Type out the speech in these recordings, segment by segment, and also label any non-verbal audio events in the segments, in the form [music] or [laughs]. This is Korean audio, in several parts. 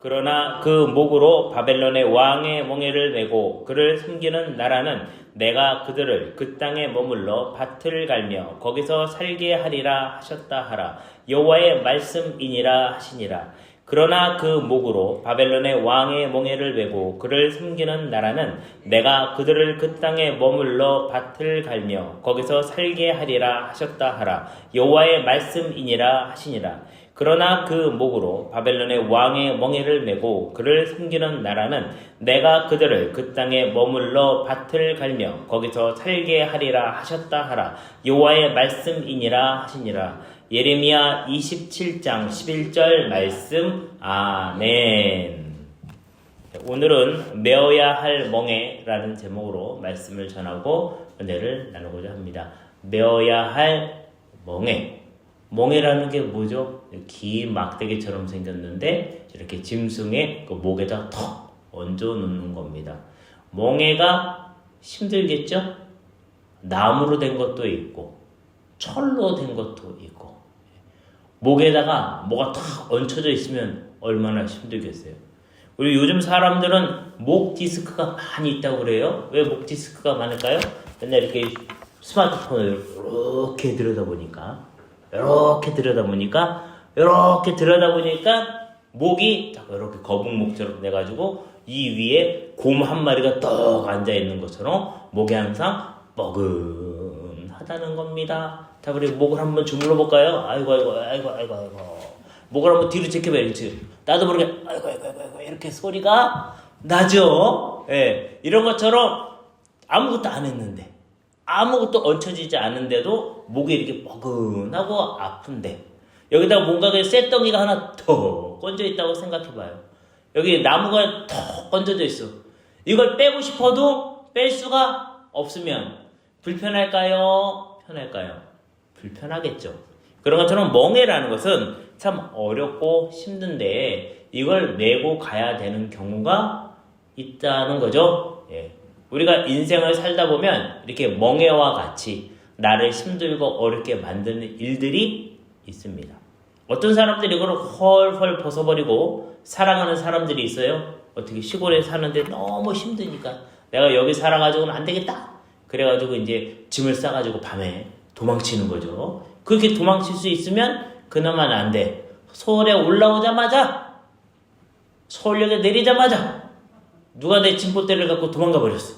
그러나 그 목으로 바벨론의 왕의 몽해를 메고 그를 섬기는 나라는 내가 그들을 그 땅에 머물러 밭을 갈며 거기서 살게 하리라 하셨다 하라. 여호와의 말씀이니라 하시니라. 그러나 그 목으로 바벨론의 왕의 몽해를 메고 그를 섬기는 나라는 내가 그들을 그 땅에 머물러 밭을 갈며 거기서 살게 하리라 하셨다 하라. 여호와의 말씀이니라 하시니라 그러나 그 목으로 바벨론의 왕의 멍에를 메고 그를 섬기는 나라는 내가 그들을 그 땅에 머물러 밭을 갈며 거기서 살게 하리라 하셨다 하라. 여호와의 말씀이니라 하시니라. 예레미야 27장 11절 말씀. 아멘. 오늘은 메어야 할 멍에라는 제목으로 말씀을 전하고 은혜를 나누고자 합니다. 메어야 할 멍에 멍에라는 게 뭐죠? 긴 막대기처럼 생겼는데 이렇게 짐승의 그 목에다 턱 얹어 놓는 겁니다. 멍에가 힘들겠죠? 나무로 된 것도 있고 철로 된 것도 있고 목에다가 뭐가 탁 얹혀져 있으면 얼마나 힘들겠어요. 그리고 요즘 사람들은 목 디스크가 많이 있다고 그래요. 왜 목 디스크가 많을까요? 맨날 이렇게 스마트폰을 이렇게 들여다보니까 이렇게 들여다보니까 이렇게 들여다보니까 목이 딱 이렇게 거북목처럼 돼가지고 이 위에 곰 한 마리가 떡 앉아 있는 것처럼 목이 항상 뻐근하다는 겁니다. 자, 우리 목을 한번 주물러 볼까요? 아이고 아이고 아이고 아이고 아이고 목을 한번 뒤로. 이렇게 나도 모르게 아이고 아이고 아이고 아이고 이렇게 소리가 나죠. 예, 이런 것처럼 아무것도 안 했는데 아무것도 얹혀지지 않은데도 목이 이렇게 뻐근하고 아픈데 여기다가 뭔가 그 쇳덩이가 하나 더 건져 있다고 생각해봐요. 여기 나무가 턱 건져져 있어. 이걸 빼고 싶어도 뺄 수가 없으면 불편할까요? 편할까요? 불편하겠죠. 그런 것처럼 멍해라는 것은 참 어렵고 힘든데 이걸 메고 가야 되는 경우가 있다는 거죠. 예. 우리가 인생을 살다 보면 이렇게 멍해와 같이 나를 힘들고 어렵게 만드는 일들이 있습니다. 어떤 사람들이 이걸 헐헐 벗어버리고 사랑하는 사람들이 있어요. 어떻게 시골에 사는데 너무 힘드니까 내가 여기 살아가지고는 안 되겠다. 그래가지고 이제 짐을 싸가지고 밤에 도망치는 거죠. 그렇게 도망칠 수 있으면 그나마는 안 돼. 서울에 올라오자마자 서울역에 내리자마자 누가 내 짐봇대를 갖고 도망가 버렸어.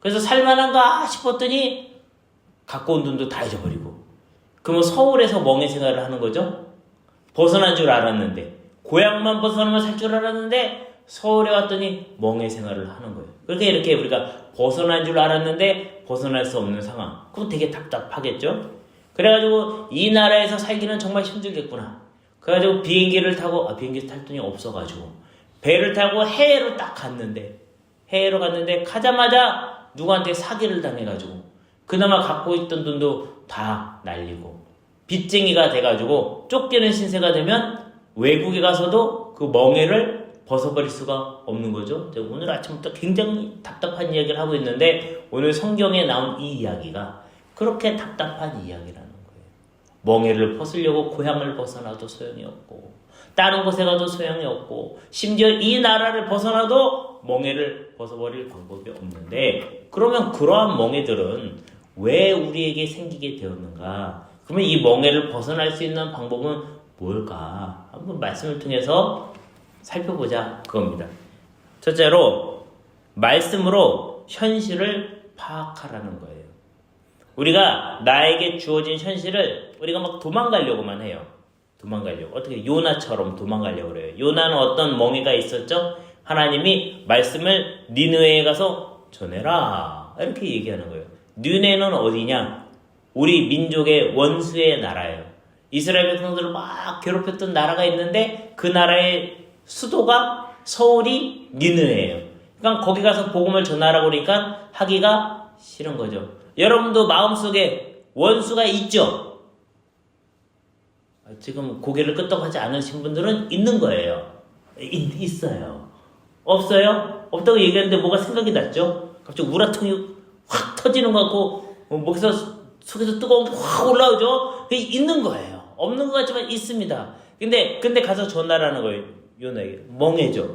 그래서 살만한가 싶었더니 갖고 온 돈도 다 잊어버리고. 그러면 서울에서 멍해 생활을 하는 거죠? 벗어난 줄 알았는데 고향만 벗어나면 살 줄 알았는데 서울에 왔더니 멍해 생활을 하는 거예요. 그렇게 이렇게 우리가 벗어난 줄 알았는데 벗어날 수 없는 상황. 그럼 되게 답답하겠죠? 그래가지고 이 나라에서 살기는 정말 힘들겠구나. 그래가지고 비행기를 타고 아 비행기 탈 돈이 없어가지고 배를 타고 해외로 딱 갔는데 해외로 갔는데 가자마자 누구한테 사기를 당해가지고 그나마 갖고 있던 돈도 다 날리고 빚쟁이가 돼가지고 쫓기는 신세가 되면 외국에 가서도 그 멍해를 벗어버릴 수가 없는 거죠. 오늘 아침부터 굉장히 답답한 이야기를 하고 있는데 오늘 성경에 나온 이 이야기가 그렇게 답답한 이야기라는 거예요. 멍해를 벗으려고 고향을 벗어나도 소용이 없고 다른 곳에 가도 소용이 없고 심지어 이 나라를 벗어나도 멍해를 벗어버릴 방법이 없는데 그러면 그러한 멍해들은 왜 우리에게 생기게 되었는가? 그러면 이 멍해를 벗어날 수 있는 방법은 뭘까? 한번 말씀을 통해서 살펴보자 그겁니다. 첫째로 말씀으로 현실을 파악하라는 거예요. 우리가 나에게 주어진 현실을 우리가 막 도망가려고만 해요. 도망가려고. 어떻게 요나처럼 도망가려고 그래요. 요나는 어떤 멍해가 있었죠? 하나님이 말씀을 니느웨에 가서 전해라. 이렇게 얘기하는 거예요. 니느웨는 어디냐? 우리 민족의 원수의 나라예요. 이스라엘 백성들을 막 괴롭혔던 나라가 있는데 그 나라의 수도가 서울이 니느웨예요. 그러니까 거기 가서 복음을 전하라고 그러니까 하기가 싫은 거죠. 여러분도 마음속에 원수가 있죠? 지금 고개를 끄덕하지 않으신 분들은 있는 거예요. 있, 있어요. 없어요? 없다고 얘기하는데 뭐가 생각이 났죠? 갑자기 우라통이 확 터지는 것 같고, 어, 목에서, 속에서 뜨거운 게 확 올라오죠? 그게 있는 거예요. 없는 것 같지만 있습니다. 근데, 근데 가서 전하라는 거예요. 요나에게 멍해져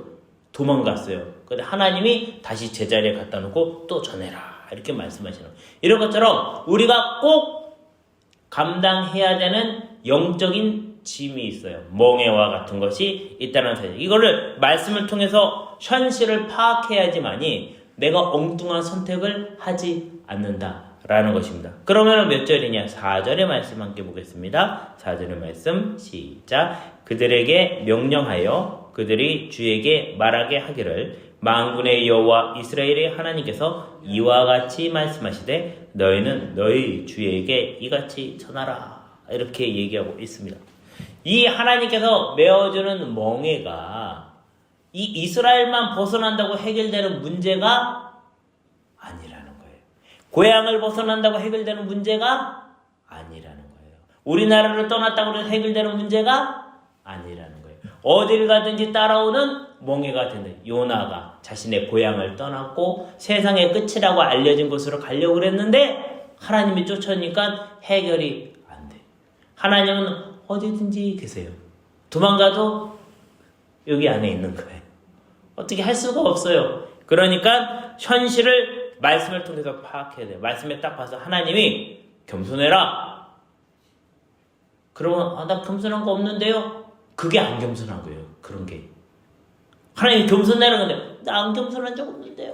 도망갔어요. 근데 하나님이 다시 제자리에 갖다 놓고 또 전해라 이렇게 말씀하시는 거예요. 이런 것처럼 우리가 꼭 감당해야 되는 영적인 짐이 있어요. 멍해와 같은 것이 있다는 사실. 이거를 말씀을 통해서 현실을 파악해야지만이 내가 엉뚱한 선택을 하지 않는다라는 것입니다. 그러면 몇 절이냐? 4절의 말씀 함께 보겠습니다. 4절의 말씀 시작. 그들에게 명령하여 그들이 주에게 말하게 하기를 만군의 여호와 이스라엘의 하나님께서 이와 같이 말씀하시되 너희는 너희 주에게 이같이 전하라 이렇게 얘기하고 있습니다. 이 하나님께서 메어주는 멍해가 이 이스라엘만 벗어난다고 해결되는 문제가 아니라는 거예요. 고향을 벗어난다고 해결되는 문제가 아니라는 거예요. 우리나라를 떠났다고 해서 해결되는 문제가 아니라는 거예요. 어딜 가든지 따라오는 멍해가 되는 요나가 자신의 고향을 떠났고 세상의 끝이라고 알려진 곳으로 가려고 그랬는데 하나님이 쫓아오니까 해결이. 하나님은 어디든지 계세요. 도망가도 여기 안에 있는 거예요. 어떻게 할 수가 없어요. 그러니까 현실을 말씀을 통해서 파악해야 돼요. 말씀에 딱 봐서 하나님이 겸손해라. 그러면 아, 나 겸손한 거 없는데요. 그게 안 겸손한 거예요. 그런 게. 하나님 겸손해라 근데 나 안 겸손한 적 없는데요.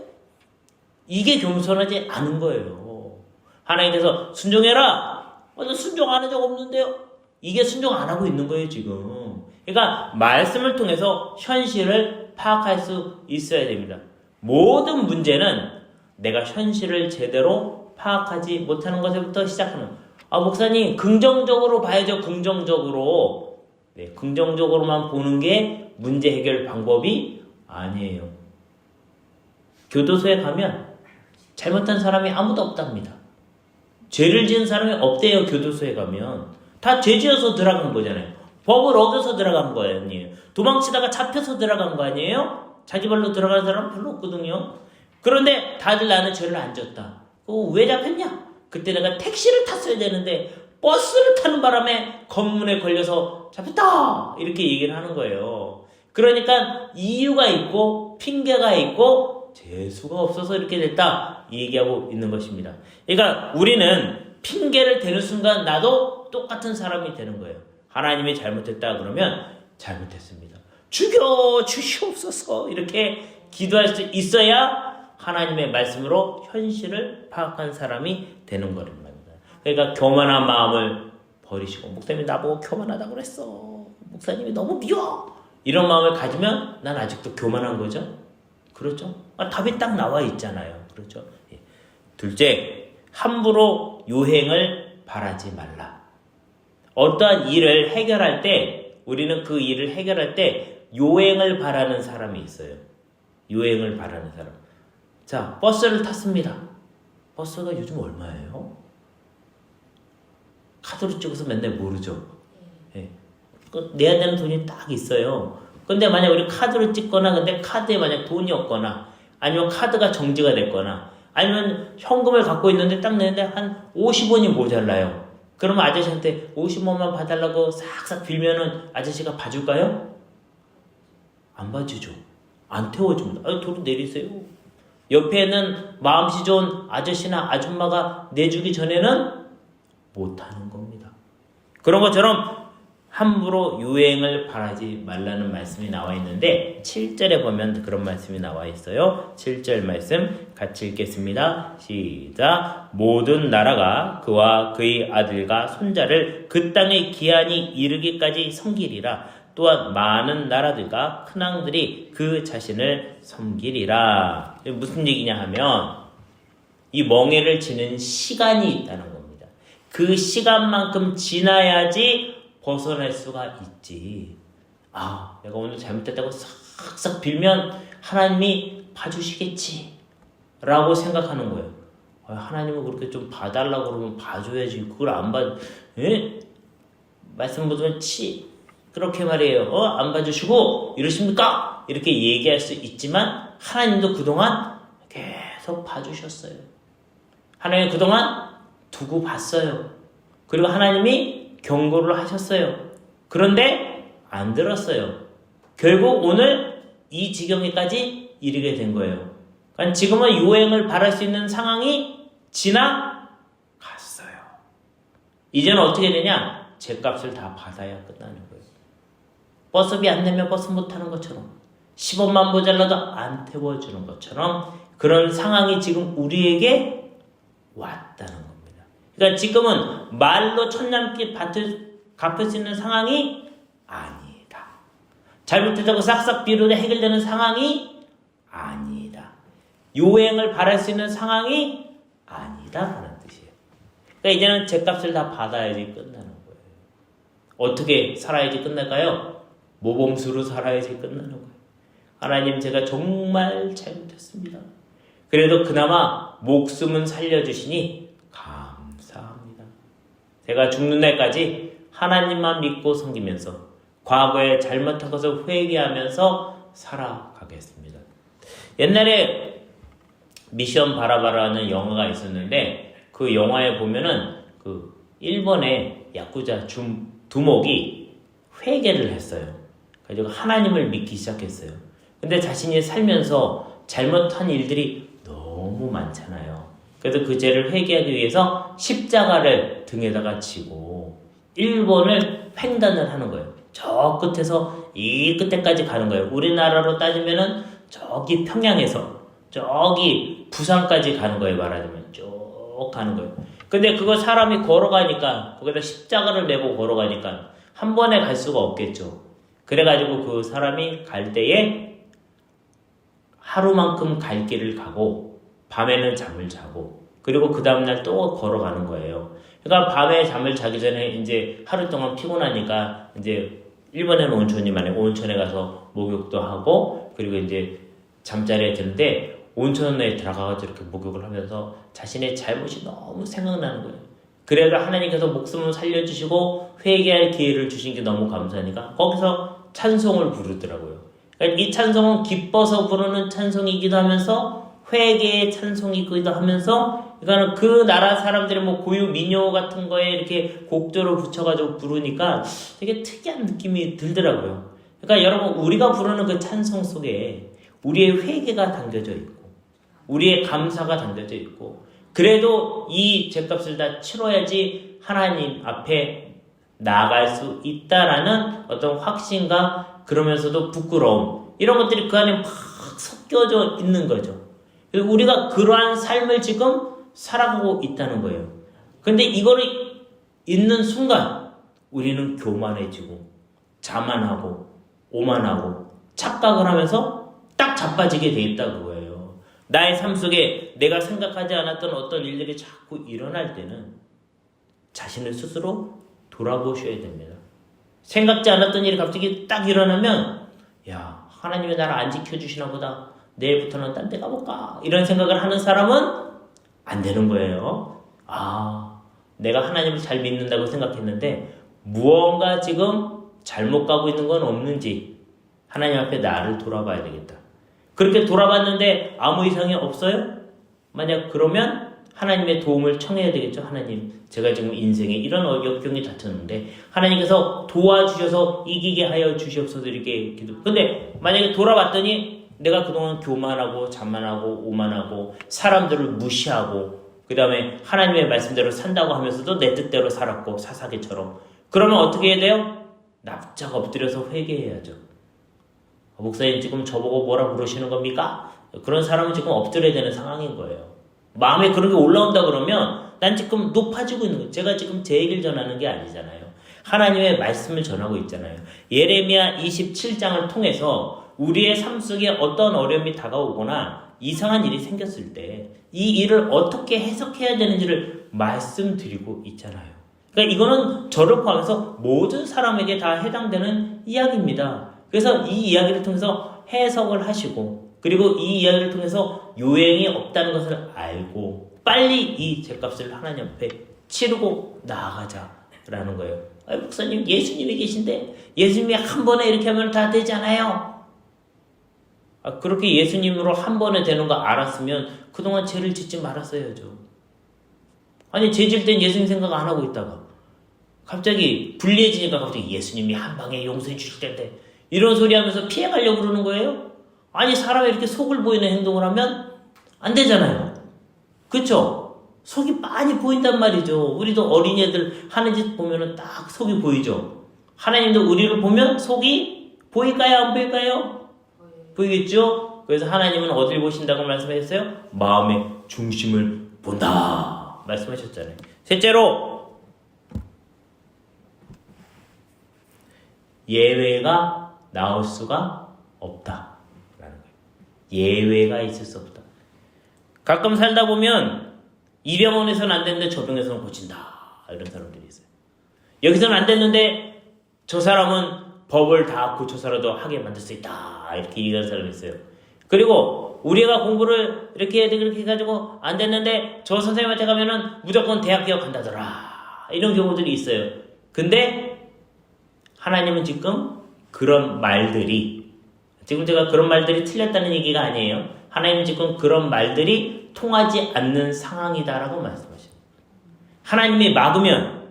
이게 겸손하지 않은 거예요. 하나님께서 순종해라. 어, 나 순종 안한적 없는데요. 이게 순종 안 하고 있는 거예요 지금. 그러니까 말씀을 통해서 현실을 파악할 수 있어야 됩니다. 모든 문제는 내가 현실을 제대로 파악하지 못하는 것부터 시작하는. 아 목사님 긍정적으로 봐야죠. 긍정적으로. 네, 긍정적으로만 보는 게 문제 해결 방법이 아니에요. 교도소에 가면 잘못한 사람이 아무도 없답니다. 죄를 지은 사람이 없대요. 교도소에 가면 다 죄 지어서 들어간 거잖아요. 법을 어겨서 들어간 거 아니에요. 도망치다가 잡혀서 들어간 거 아니에요? 자기 발로 들어가는 사람 별로 없거든요. 그런데 다들 나는 죄를 안 졌다. 어, 왜 잡혔냐? 그때 내가 택시를 탔어야 되는데 버스를 타는 바람에 검문에 걸려서 잡혔다! 이렇게 얘기를 하는 거예요. 그러니까 이유가 있고 핑계가 있고 재수가 없어서 이렇게 됐다. 이 얘기하고 있는 것입니다. 그러니까 우리는 핑계를 대는 순간 나도 똑같은 사람이 되는 거예요. 하나님이 잘못했다 그러면 잘못했습니다. 죽여 주시옵소서 이렇게 기도할 수 있어야 하나님의 말씀으로 현실을 파악한 사람이 되는 거랍니다. 그러니까 교만한 마음을 버리시고 목사님이 나보고 교만하다 그랬어. 목사님이 너무 미워. 이런 마음을 가지면 난 아직도 교만한 거죠. 그렇죠? 아, 답이 딱 나와 있잖아요. 그렇죠? 예. 둘째, 함부로 요행을 바라지 말라. 어떠한 일을 해결할 때 우리는 그 일을 해결할 때 요행을 바라는 사람이 있어요. 요행을 바라는 사람. 자, 버스를 탔습니다. 버스가 요즘 얼마예요? 카드로 찍어서 맨날 모르죠. 예. 그 내야 되는 돈이 딱 있어요. 근데 만약 우리 카드로 찍거나 근데 카드에 만약 돈이 없거나 아니면 카드가 정지가 됐거나 아니면 현금을 갖고 있는데 딱 내는데 한 50원이 모자라요. 그러면 아저씨한테 50원만 봐달라고 싹싹 빌면은 아저씨가 봐줄까요? 안 봐주죠. 안 태워줍니다. 아, 도로 내리세요. 옆에는 마음씨 좋은 아저씨나 아줌마가 내주기 전에는 못하는 겁니다. 그런 것처럼 함부로 유행을 바라지 말라는 말씀이 나와 있는데 7절에 보면 그런 말씀이 나와 있어요. 7절 말씀 같이 읽겠습니다. 시작. 모든 나라가 그와 그의 아들과 손자를 그 땅의 기한이 이르기까지 섬기리라. 또한 많은 나라들과 큰 왕들이 그 자신을 섬기리라. 무슨 얘기냐 하면 이 멍해를 지는 시간이 있다는 겁니다. 그 시간만큼 지나야지 벗어날 수가 있지. 아, 내가 오늘 잘못했다고 싹싹 빌면 하나님이 봐주시겠지. 라고 생각하는 거예요. 아, 하나님은 그렇게 좀 봐달라고 그러면 봐줘야지. 그걸 안 봐, 에? 말씀 보면 치. 그렇게 말이에요. 어? 안 봐주시고, 이러십니까? 이렇게 얘기할 수 있지만, 하나님도 그동안 계속 봐주셨어요. 하나님 그동안 두고 봤어요. 그리고 하나님이 경고를 하셨어요. 그런데 안 들었어요. 결국 오늘 이 지경에까지 이르게 된 거예요. 그러니까 지금은 유행을 바랄 수 있는 상황이 지나갔어요. 이제는 어떻게 되냐? 제 값을 다 받아야 끝나는 거예요. 버스비 안 내면 버스 못 타는 것처럼 10원만 모자라도 안 태워주는 것처럼 그런 상황이 지금 우리에게 왔다는 겁니다. 그러니까 지금은 말로 밭을 갚을 수 있는 상황이 아니다. 잘못했다고 싹싹 비로도 해결되는 상황이 아니다. 요행을 바랄 수 있는 상황이 아니다라는 뜻이에요. 그러니까 이제는 제값을 다 받아야지 끝나는 거예요. 어떻게 살아야지 끝날까요? 모범수로 살아야지 끝나는 거예요. 하나님 제가 정말 잘못했습니다. 그래도 그나마 목숨은 살려주시니. 제가 죽는 날까지 하나님만 믿고 섬기면서 과거에 잘못한 것을 회개하면서 살아가겠습니다. 옛날에 미션 바라바라는 영화가 있었는데 그 영화에 보면은 그 일본의 야쿠자 중 두목이 회개를 했어요. 그래서 하나님을 믿기 시작했어요. 근데 자신이 살면서 잘못한 일들이 너무 많잖아요. 그래서 그 죄를 회개하기 위해서 십자가를 등에다가 지고 일본을 횡단을 하는 거예요. 저 끝에서 이 끝에까지 가는 거예요. 우리나라로 따지면은 저기 평양에서 저기 부산까지 가는 거예요. 말하자면 쭉 가는 거예요. 근데 그거 사람이 걸어가니까 거기다 십자가를 메고 걸어가니까 한 번에 갈 수가 없겠죠. 그래가지고 그 사람이 갈 때에 하루만큼 갈 길을 가고 밤에는 잠을 자고 그리고 그 다음날 또 걸어가는 거예요. 그러니까 밤에 잠을 자기 전에 이제 하루 동안 피곤하니까 이제 일본에는 온천이 많아요. 온천에 가서 목욕도 하고 그리고 이제 잠자리에 드는데 온천에 들어가서 이렇게 목욕을 하면서 자신의 잘못이 너무 생각나는 거예요. 그래도 하나님께서 목숨을 살려주시고 회개할 기회를 주신 게 너무 감사하니까 거기서 찬송을 부르더라고요. 그러니까 이 찬송은 기뻐서 부르는 찬송이기도 하면서 회개의 찬송이기도 하면서 그러니까 그 나라 사람들의 뭐 고유 민요 같은 거에 이렇게 곡조를 붙여가지고 부르니까 되게 특이한 느낌이 들더라고요. 그러니까 여러분 우리가 부르는 그 찬송 속에 우리의 회개가 담겨져 있고 우리의 감사가 담겨져 있고 그래도 이 죄값을 다 치러야지 하나님 앞에 나아갈 수 있다라는 어떤 확신과 그러면서도 부끄러움 이런 것들이 그 안에 막 섞여져 있는 거죠. 우리가 그러한 삶을 지금 살아가고 있다는 거예요. 근데 이거를 있는 순간 우리는 교만해지고 자만하고 오만하고 착각을 하면서 딱 자빠지게 돼 있다 그거예요. 나의 삶 속에 내가 생각하지 않았던 어떤 일들이 자꾸 일어날 때는 자신을 스스로 돌아보셔야 됩니다. 생각지 않았던 일이 갑자기 딱 일어나면 야 하나님이 나를 안 지켜주시나 보다 내일부터는 딴 데 가볼까 이런 생각을 하는 사람은 안 되는 거예요. 아 내가 하나님을 잘 믿는다고 생각했는데 무언가 지금 잘못 가고 있는 건 없는지 하나님 앞에 나를 돌아봐야 되겠다. 그렇게 돌아봤는데 아무 이상이 없어요? 만약 그러면 하나님의 도움을 청해야 되겠죠. 하나님, 제가 지금 인생에 이런 역경이 닥쳤는데 하나님께서 도와주셔서 이기게 하여 주시옵소서 이렇게 기도. 근데 만약에 돌아봤더니 내가 그동안 교만하고 자만하고 오만하고 사람들을 무시하고 그 다음에 하나님의 말씀대로 산다고 하면서도 내 뜻대로 살았고 사사기처럼 그러면 어떻게 해야 돼요? 납작 엎드려서 회개해야죠. 어, 목사님 지금 저보고 뭐라 부르시는 겁니까? 그런 사람은 지금 엎드려야 되는 상황인 거예요. 마음에 그런 게 올라온다 그러면 난 지금 높아지고 있는 거예요. 제가 지금 제 얘기를 전하는 게 아니잖아요. 하나님의 말씀을 전하고 있잖아요. 예레미야 27장을 통해서 우리의 삶 속에 어떤 어려움이 다가오거나 이상한 일이 생겼을 때 이 일을 어떻게 해석해야 되는지를 말씀드리고 있잖아요. 그러니까 이거는 저를 포함해서 모든 사람에게 다 해당되는 이야기입니다. 그래서 이 이야기를 통해서 해석을 하시고 그리고 이 이야기를 통해서 요행이 없다는 것을 알고 빨리 이 죄값을 하나님 앞에 치르고 나아가자라는 거예요. 아, 목사님 예수님이 계신데 예수님이 한 번에 이렇게 하면 다 되잖아요. 아, 그렇게 예수님으로 한 번에 되는 거 알았으면 그동안 죄를 짓지 말았어야죠. 아니 죄 질 땐 예수님 생각 안 하고 있다가 갑자기 불리해지니까 갑자기 예수님이 한 방에 용서해 주실 텐데 이런 소리 하면서 피해 가려고 그러는 거예요? 아니, 사람이 이렇게 속을 보이는 행동을 하면 안 되잖아요. 그쵸? 속이 많이 보인단 말이죠. 우리도 어린애들 하는 짓 보면은 딱 속이 보이죠. 하나님도 우리를 보면 속이 보일까요? 안 보일까요? 보이겠죠? 그래서 하나님은 어딜 보신다고 말씀하셨어요? 마음의 중심을 본다. 말씀하셨잖아요. 셋째로, 예외가 나올 수가 없다. 예외가 있을 수 없다. 가끔 살다 보면 이 병원에서는 안 되는데 저 병원에서는 고친다. 이런 사람들이 있어요. 여기서는 안 됐는데 저 사람은 법을 다 고쳐서라도 하게 만들 수 있다. 이렇게 얘기하는 사람이 있어요. 그리고 우리가 공부를 이렇게 이렇게 해가지고 안 됐는데 저 선생님한테 가면은 무조건 대학 개혁한다더라. 이런 경우들이 있어요. 근데 하나님은 지금 그런 말들이 지금 제가 그런 말들이 틀렸다는 얘기가 아니에요. 하나님은 지금 그런 말들이 통하지 않는 상황이다라고 말씀하십니다. 하나님이 막으면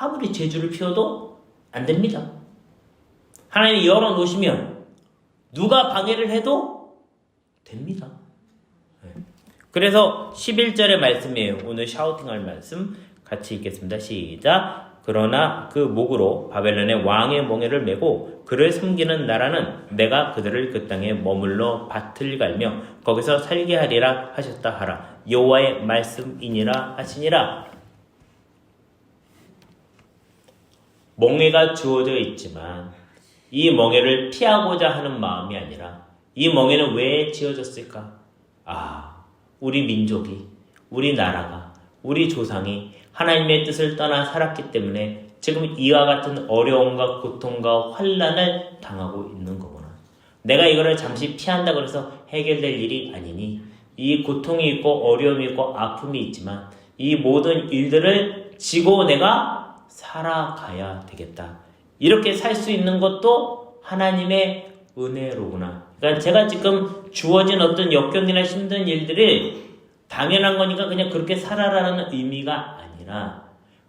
아무리 제주를 피워도 안 됩니다. 하나님이 열어놓으시면 누가 방해를 해도 됩니다. 네. 그래서 11절의 말씀이에요. 오늘 샤우팅할 말씀 같이 읽겠습니다. 시작. 그러나 그 목으로 바벨론의 왕의 멍에를 메고 그를 섬기는 나라는 내가 그들을 그 땅에 머물러 밭을 갈며 거기서 살게 하리라 하셨다 하라. 여호와의 말씀이니라 하시니라. 멍에가 주어져 있지만 이 멍에를 피하고자 하는 마음이 아니라 이 멍에는 왜 지어졌을까? 아, 우리 민족이, 우리 나라가, 우리 조상이 하나님의 뜻을 떠나 살았기 때문에 지금 이와 같은 어려움과 고통과 환란을 당하고 있는 거구나. 내가 이거를 잠시 피한다 그래서 해결될 일이 아니니 이 고통이 있고 어려움이 있고 아픔이 있지만 이 모든 일들을 지고 내가 살아가야 되겠다. 이렇게 살 수 있는 것도 하나님의 은혜로구나. 그러니까 제가 지금 주어진 어떤 역경이나 힘든 일들을 당연한 거니까 그냥 그렇게 살아라는 의미가 아니라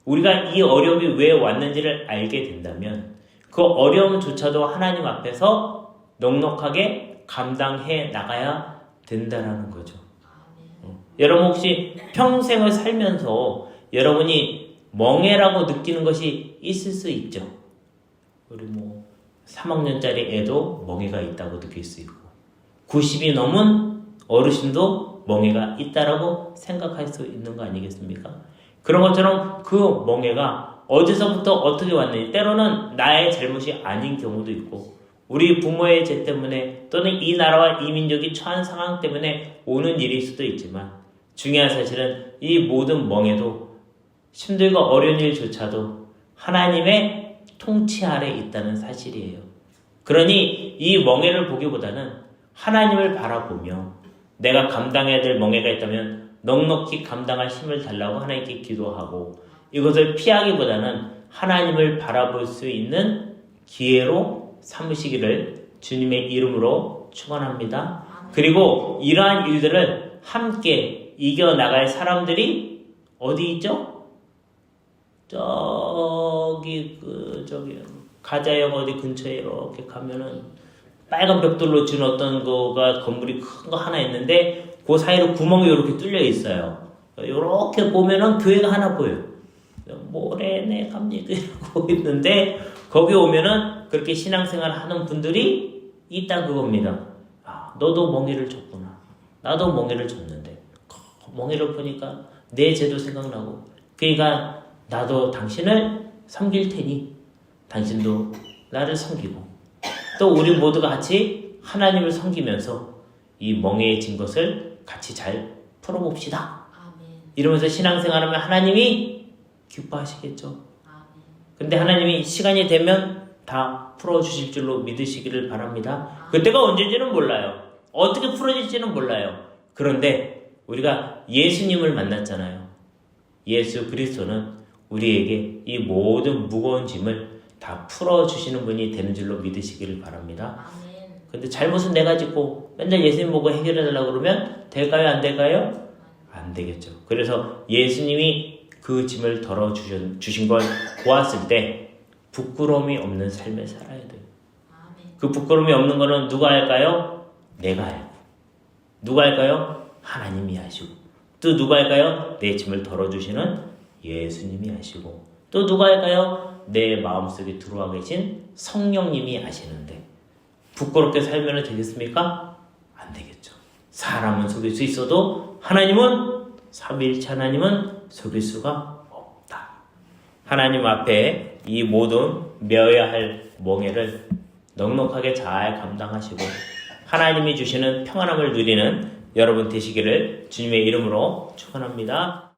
우리가 이 어려움이 왜 왔는지를 알게 된다면 그 어려움조차도 하나님 앞에서 넉넉하게 감당해 나가야 된다라는 거죠. 어. 여러분 혹시 평생을 살면서 여러분이 멍해라고 느끼는 것이 있을 수 있죠. 우리 뭐 3학년짜리 애도 멍해가 있다고 느낄 수 있고 90이 넘은 어르신도 멍해가 있다라고 생각할 수 있는 거 아니겠습니까? 그런 것처럼 그 멍해가 어디서부터 어떻게 왔는지 때로는 나의 잘못이 아닌 경우도 있고 우리 부모의 죄 때문에 또는 이 나라와 이 민족이 처한 상황 때문에 오는 일일 수도 있지만 중요한 사실은 이 모든 멍해도 힘들고 어려운 일조차도 하나님의 통치 아래 있다는 사실이에요. 그러니 이 멍해를 보기보다는 하나님을 바라보며 내가 감당해야 될 멍해가 있다면 넉넉히 감당할 힘을 달라고 하나님께 기도하고 이것을 피하기보다는 하나님을 바라볼 수 있는 기회로 삼으시기를 주님의 이름으로 축원합니다. 그리고 이러한 일들을 함께 이겨나갈 사람들이 어디 있죠? 저기 그 저기 가자역 어디 근처에 이렇게 가면은 빨간 벽돌로 준 어떤 거가 건물이 큰 거 하나 있는데 그 사이로 구멍이 이렇게 뚫려 있어요. 이렇게 보면은 교회가 하나 보여요. 모래내 갑니다 이러고 [laughs] 있는데 거기 오면은 그렇게 신앙생활 하는 분들이 있다 그겁니다. 아, 너도 멍해를 줬구나. 나도 멍해를 줬는데 멍해를 보니까 내 죄도 생각나고 그러니까 나도 당신을 섬길 테니 당신도 나를 섬기고 또 우리 모두가 같이 하나님을 섬기면서 이 멍해진 것을 같이 잘 풀어봅시다. 이러면서 신앙생활하면 하나님이 기뻐하시겠죠. 근데 하나님이 시간이 되면 다 풀어주실 줄로 믿으시기를 바랍니다. 그때가 언제인지는 몰라요. 어떻게 풀어질지는 몰라요. 그런데 우리가 예수님을 만났잖아요. 예수 그리스도는 우리에게 이 모든 무거운 짐을 다 풀어주시는 분이 되는 줄로 믿으시기를 바랍니다. 근데 잘못은 내가 짓고 맨날 예수님 보고 해결해달라고 그러면 될까요? 안 될까요? 안 되겠죠. 그래서 예수님이 그 짐을 덜어주신 걸 보았을 때 부끄러움이 없는 삶을 살아야 돼요. 그 부끄러움이 없는 거는 누가 할까요? 내가 알고. 누가 할까요? 하나님이 하시고. 또 누가 할까요? 내 짐을 덜어주시는 예수님이 하시고. 또 누가 할까요? 내 마음속에 들어와 계신 성령님이 하시는데. 부끄럽게 살면 되겠습니까? 안 되겠죠. 사람은 속일 수 있어도 하나님은 삼일체 하나님은 속일 수가 없다. 하나님 앞에 이 모든 메어야 할 멍해를 넉넉하게 잘 감당하시고 하나님이 주시는 평안함을 누리는 여러분 되시기를 주님의 이름으로 축원합니다.